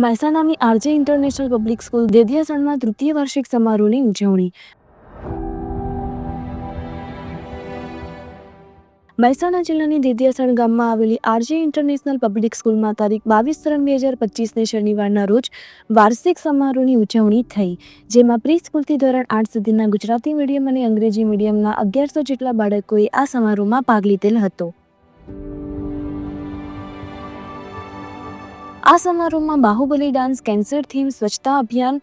મહેસાણાની RJ international public school દેદિયાસણમાં તૃતીય વાર્ષિક સમારોહની ઉજવણી. મહેસાણા જિલ્લાની દેધિયાસણ ગામમાં આવેલી આરજે ઇન્ટરનેશનલ પબ્લિક સ્કૂલમાં તારીખ બાવીસ ત્રણ બે હજાર પચીસને શનિવારના રોજ વાર્ષિક સમારોહની ઉજવણી થઈ, જેમાં પ્રી સ્કૂલથી ધોરણ આઠ સુધીના ગુજરાતી મીડિયમ અને અંગ્રેજી મીડિયમના અગિયારસો જેટલા બાળકોએ આ સમારોહમાં ભાગ લીધેલ હતો. આ સમારોહમાં બાહુબલી ડાન્સ કેન્સર થીમ સ્વચ્છતા અભિયાન,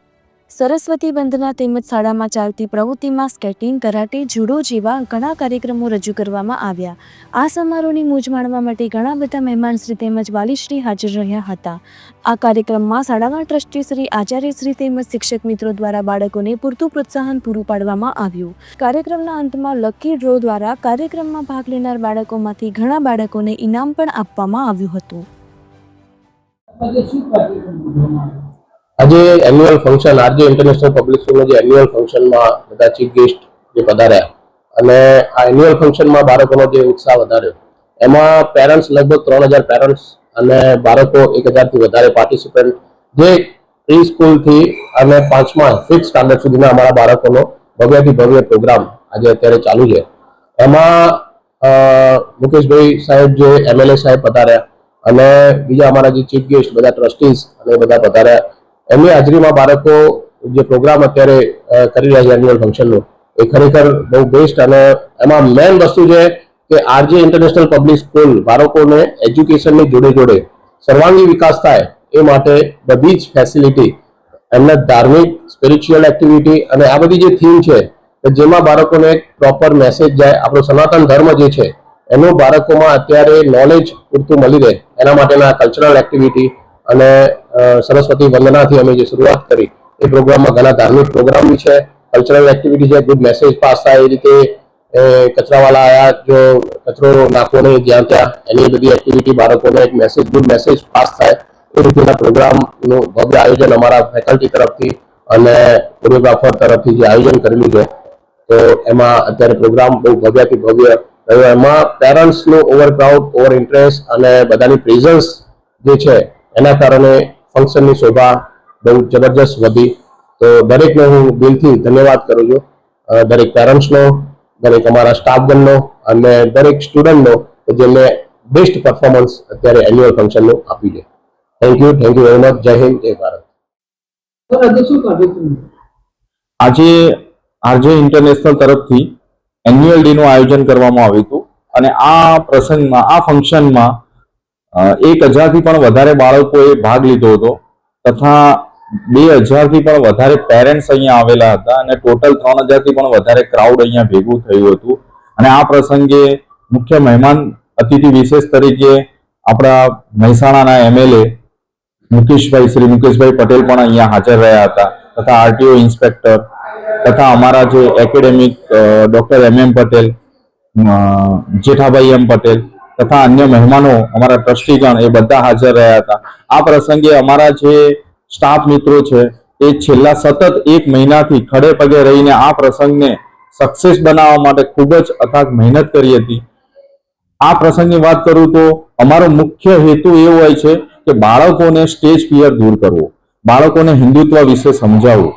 સરસ્વતી બંધના તેમજ શાળામાં ચાલતી પ્રવૃત્તિમાં સ્કેટિંગ, કરાટે, જુડો જેવા ઘણા કાર્યક્રમો રજૂ કરવામાં આવ્યા. આ સમારોહની મોજ માણવા માટે ઘણા બધા મહેમાનશ્રી તેમજ વાલીશ્રી હાજર રહ્યા હતા. આ કાર્યક્રમમાં શાળાના ટ્રસ્ટીશ્રી, આચાર્યશ્રી તેમજ શિક્ષક મિત્રો દ્વારા બાળકોને પૂરતું પ્રોત્સાહન પૂરું પાડવામાં આવ્યું. કાર્યક્રમના અંતમાં લકી ડ્રો દ્વારા કાર્યક્રમમાં ભાગ લેનાર બાળકોમાંથી ઘણા બાળકોને ઇનામ પણ આપવામાં આવ્યું હતું. આજે annual function RJ international public સ્કૂલનું જે એન્યુઅલ ફંક્શનમાં બધા ચીફ ગેસ્ટ જે પધાર્યા અને આ એન્યુઅલ ફંક્શનમાં બાળકોનો જે ઉત્સાહ વધાર્યો. એમાં પેરેન્ટ્સ લગભગ ત્રણ હજાર પેરેન્ટ્સ અને બાળકો એક હજારથી વધારે પાર્ટિસિપન્ટ જે પ્રી સ્કૂલથી અને પાંચમા ફિફ્થ સ્ટાન્ડર્ડ સુધીના અમારા બાળકોનો ભવ્યથી ભવ્ય પ્રોગ્રામ આજે અત્યારે ચાલુ છે. એમાં મુકેશભાઈ સાહેબ જે એમએલએ સાહેબ પધાર્યા અને બીજા અમારા જે ચીફ ગેસ્ટ બધા ટ્રસ્ટીઝ અને બધા પધાર્યા. એમની હાજરીમાં બાળકો જે પ્રોગ્રામ અત્યારે કરી રહ્યા છે એન્યુઅલ ફંક્શનનું એ ખરેખર બહુ બેસ્ટ અને એમાં મેઇન વસ્તુ છે કે આરજે ઇન્ટરનેશનલ પબ્લિક સ્કૂલ બાળકોને એજ્યુકેશનની જોડે જોડે સર્વાંગી વિકાસ થાય એ માટે બધી જ ફેસિલિટી એમને ધાર્મિક સ્પિરિચ્યુઅલ એક્ટિવિટી અને આ બધી જે થીમ છે જેમાં બાળકોને પ્રોપર મેસેજ જાય. આપણો સનાતન ધર્મ જે છે એનું બાળકોમાં અત્યારે નોલેજ પૂરતું મળી રહે. એના માટેના કલ્ચરલ એક્ટિવિટી અને સરસ્વતી વંદનાથી અમે જે શરૂઆત કરી, એ પ્રોગ્રામમાં ઘણા ધાર્મિક પ્રોગ્રામ છે. કલ્ચરલ એક્ટિવિટી છે ગુડ મેસેજ પાસ થાય એ રીતે કચરાવાળા આયા, જો કચરો નાખવો નહીં જ્યાં ત્યાં, એની બધી એક્ટિવિટી બાળકોને એક મેસેજ ગુડ મેસેજ પાસ થાય. એ રીતેના પ્રોગ્રામનું ભવ્ય આયોજન અમારા ફેકલ્ટી તરફથી અને કોરિયોગ્રાફર તરફથી જે આયોજન કરેલું છે તો એમાં અત્યારે પ્રોગ્રામ બહુ ભવ્યથી ભવ્ય રહ્યો. એમાં પેરેન્ટ્સનું ઓવરક્રાઉડ ઓવર ઇન્ટરેસ્ટ અને બધાની પ્રેઝન્સ જે છે એના કારણે ફંક્શનની શોભા બહુ જબરજસ્ત વધી. તો દરેકને હું દિલથી ધન્યવાદ કરું છું. દરેક પેરેન્ટ્સનો દરેક અમારા સ્ટાફગણનો અને દરેક સ્ટુડન્ટનો કે જેમને બેસ્ટ પરફોર્મન્સ અત્યારે એન્યુઅલ ફંક્શનનું આપી છે. Thank you thank you very much જય હિન્દ જય ભારત. આજે આરજે ઇન્ટરનેશનલ તરફથી એન્યુઅલ ડેનું આયોજન કરવામાં આવ્યું હતું. અને આ પ્રસંગમાં, આ ફંક્શનમાં એક હજારથી પણ વધારે બાળકોએ ભાગ લીધો હતો તથા બે હજારથી પણ વધારે પેરેન્ટ્સ અહીંયા આવેલા હતા અને ટોટલ ત્રણ હજારથી પણ વધારે ક્રાઉડ અહીંયા ભેગું થયું હતું. અને આ પ્રસંગે મુખ્ય મહેમાન અતિથિ વિશેષ તરીકે આપણા મહેસાણાના એમએલએ મુકેશભાઈ, શ્રી મુકેશભાઈ પટેલ પણ અહીંયા હાજર રહ્યા હતા તથા આરટીઓ ઇન્સ્પેક્ટર તથા અમારા જે academic doctor M M Patel Jethabhai M Patel તથા અન્ય મહેમાનો અમારા ટ્રસ્ટીગણ એ બધા હાજર રહ્યા હતા. આ પ્રસંગે અમારા જે સ્ટાફ મિત્રો છે એ છેલ્લા સતત એક મહિનાથી ખડે પગે રહીને આ પ્રસંગને સક્સેસ બનાવવા માટે ખૂબ જ અથાગ મહેનત કરી હતી. આ પ્રસંગની વાત કરું તો અમારો મુખ્ય હેતુ એવો હોય છે કે બાળકોને સ્ટેજ ફિયર દૂર કરવો. બાળકોને હિન્દુત્વ વિશે સમજાવવું.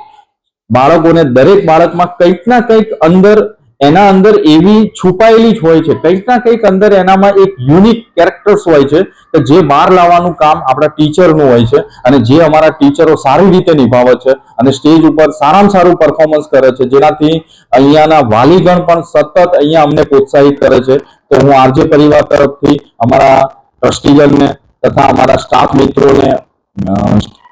બાળકોને દરેક બાળકમાં કંઈક ના કંઈક અંદર, એના અંદર એવી છુપાયેલી જ હોય છે. કંઈક ના કંઈક અંદર એનામાં એક યુનિક કેરેક્ટર્સ હોય છે કે જે બહાર લાવવાનું કામ આપણા ટીચરનું હોય છે અને જે અમારા ટીચરો સારી રીતે નિભાવે છે અને સ્ટેજ ઉપર સારામાં સારું પરફોર્મન્સ કરે છે. જેનાથી અહીંયાના વાલીગણ પણ સતત અહીંયા અમને પ્રોત્સાહિત કરે છે. તો હું આરજે પરિવાર તરફથી અમારા ટ્રસ્ટીગણને તથા અમારા સ્ટાફ મિત્રોને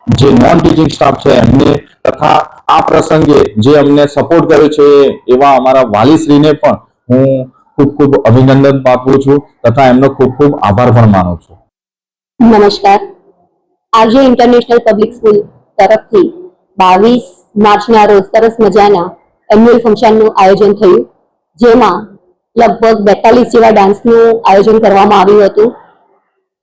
જે નોન ટીચિંગ સ્ટાફ છે, એમને તથા આ પ્રસંગે જે અમને સપોર્ટ કર્યો છે એવા અમારા વાલીશ્રીને પણ હું ખૂબ ખૂબ અભિનંદન પાઠવું છું તથા એમનો ખૂબ ખૂબ આભાર પણ માનું છું. નમસ્કાર. આજે ઇન્ટરનેશનલ પબ્લિક સ્કૂલ તરફથી બાવીસ માર્ચના રોજ સરસ મજાના એન્યુઅલ ફંક્શનનું આયોજન થયું, જેમાં લગભગ બેતાલીસ જેવા ડાન્સનું આયોજન કરવામાં આવ્યું હતું.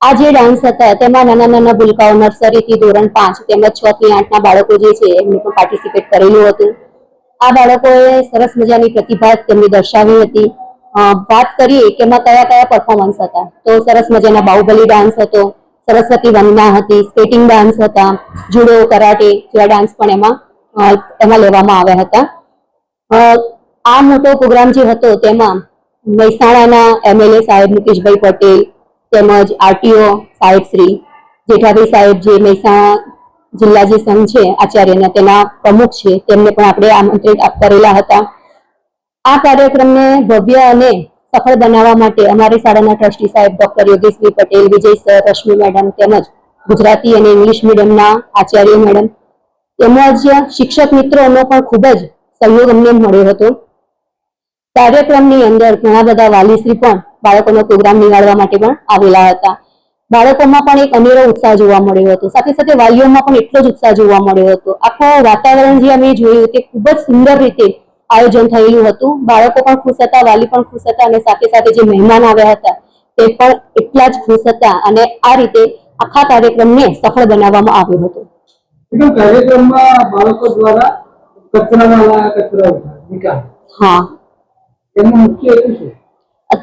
આ જે ડાન્સ હતા, તેમાં નાના નાના ભૂલકાઓ, નર્સરીથી ધોરણ પાંચ તેમજ છ થી આઠના બાળકો જે છે, એમને પણ પાર્ટિસિપેટ કરેલું હતું. આ બાળકોએ સરસ મજાની પ્રતિભા તેમની દર્શાવી હતી. વાત કરીએ કે એમાં કયા કયા પરફોર્મન્સ હતા? તો સરસ મજાના બાહુબલી ડાન્સ હતો, સરસ્વતી વંદના હતી સ્કેટિંગ ડાન્સ હતા, જુડો, કરાટે જેવા ડાન્સ પણ એમાં એમાં લેવામાં આવ્યા હતા. આ મોટો પ્રોગ્રામ જે હતો, તેમાં મહેસાણાના એમએલએ સાહેબ મુકેશભાઈ પટેલ તેમજ આરટીઓ સાહેબ શ્રી જેઠાભાઈ સાહેબ જે મહેસાણા જિલ્લા જે સંઘ છે, આચાર્યના તેના પ્રમુખ છે, તેમને પણ આપણે આમંત્રિત કરેલા હતા. આ કાર્યક્રમને ભવ્ય અને સફળ બનાવવા માટે અમારી શાળાના ટ્રસ્ટી સાહેબ doctor Yogeshbhai Patel, Vijay sir, Rashmi madam તેમજ ગુજરાતી અને ઇંગ્લિશ મીડિયમના આચાર્ય મેડમ તેમજ શિક્ષક મિત્રોનો પણ ખૂબ જ સહયોગ અમને મળ્યો હતો. કાર્યક્રમની અંદર ઘણા બધા વાલીશ્રી પણ બાળકોનો પ્રોગ્રામ નિહાળવા માટે પણ આવેલા હતા. બાળકોમાં પણ એક અનેરો ઉત્સાહ જોવા મળ્યો હતો. સાથે સાથે વાલીઓમાં પણ એટલો જ ઉત્સાહ જોવા મળ્યો હતો. આખું વાતાવરણ જે અમે જોયું તે ખૂબ જ સુંદર રીતે આયોજન થયેલું હતું. બાળકો પણ ખુશ હતા વાલી પણ ખુશ હતા અને સાથે સાથે જે મહેમાન આવ્યા હતા તે પણ એટલા જ ખુશ હતા અને આ રીતે આખા કાર્યક્રમને સફળ બનાવવામાં આવ્યો હતો. કાર્યક્રમમાં બાળકો દ્વારા કચરાવાળા કચરા હા. એનો મુખ્ય હેતુ શું?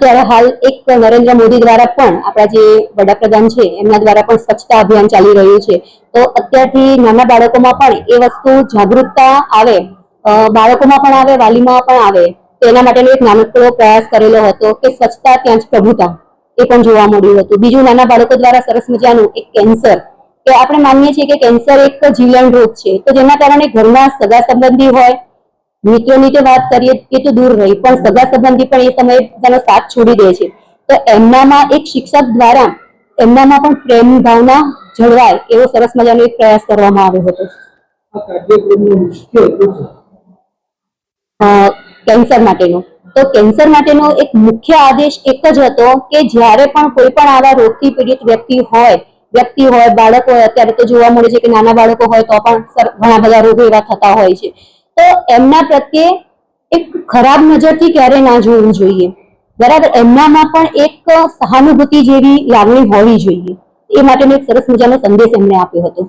અત્યારે હાલ એક નરેન્દ્ર મોદી દ્વારા પણ આપણા જે વડાપ્રધાન છે, એમના દ્વારા પણ સ્વચ્છતા અભિયાન ચાલી રહ્યું છે. તો અત્યારથી નાના બાળકોમાં પણ એ વસ્તુ જાગૃતતા આવે બાળકોમાં પણ આવે, વાલીમાં પણ આવે, તો એના માટેનો એક નાનકડો પ્રયાસ કરેલો હતો કે સ્વચ્છતા ત્યાં જ પ્રભુતા, એ પણ જોવા મળ્યું હતું. બીજું નાના બાળકો દ્વારા સરસ મજાનું એક કેન્સર, કે આપણે માનીએ છીએ કે કેન્સર એક જીવલેણ રોગ છે, તો જેના કારણે ઘરના સગા સંબંધી હોય મિત્રોની તો વાત કરીએ એ તો દૂર રહી પણ સગા સંબંધી પણ એ સમયે તેનો સાથ છોડી દે છે. તો એમનામાં એક શિક્ષક દ્વારા એમનામાં પણ પ્રેમની ભાવના જળવાય એવો સરસ મજાનો એક પ્રયાસ કરવામાં આવ્યો હતો. કેન્સર માટેનો. તો કેન્સર માટેનો એક મુખ્ય આદેશ એક જ હતો કે જ્યારે પણ કોઈ પણ આવા રોગથી પીડિત વ્યક્તિ હોય વ્યક્તિ હોય બાળક હોય અત્યારે તો જોવા મળે છે કે નાના બાળકો હોય તો પણ ઘણા બધા રોગો એવા થતા હોય છે. તો એમના પ્રત્યે એક ખરાબ નજરથી ક્યારેય ના જોવું જોઈએ. બરાબર, એમનામાં પણ એક સહાનુભૂતિ જેવી લાગણી હોવી જોઈએ. એ માટેનો એક સરસ મજાનો સંદેશ એમણે આપ્યો હતો.